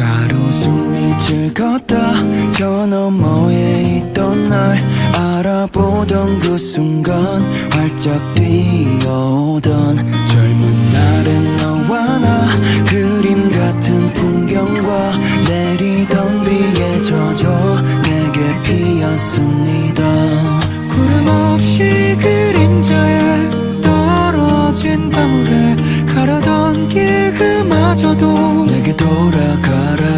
가로수미 즐겁다. 저 너머에 있던 날 알아보던 그 순간 활짝 뛰어오던 젊은 날엔 너와 나 그림 같은 풍경과 내리던 비에 젖어 내게 피었습니다. 구름 없이 그림자에 떨어진 방울에 그마저도 내게 돌아가라. 해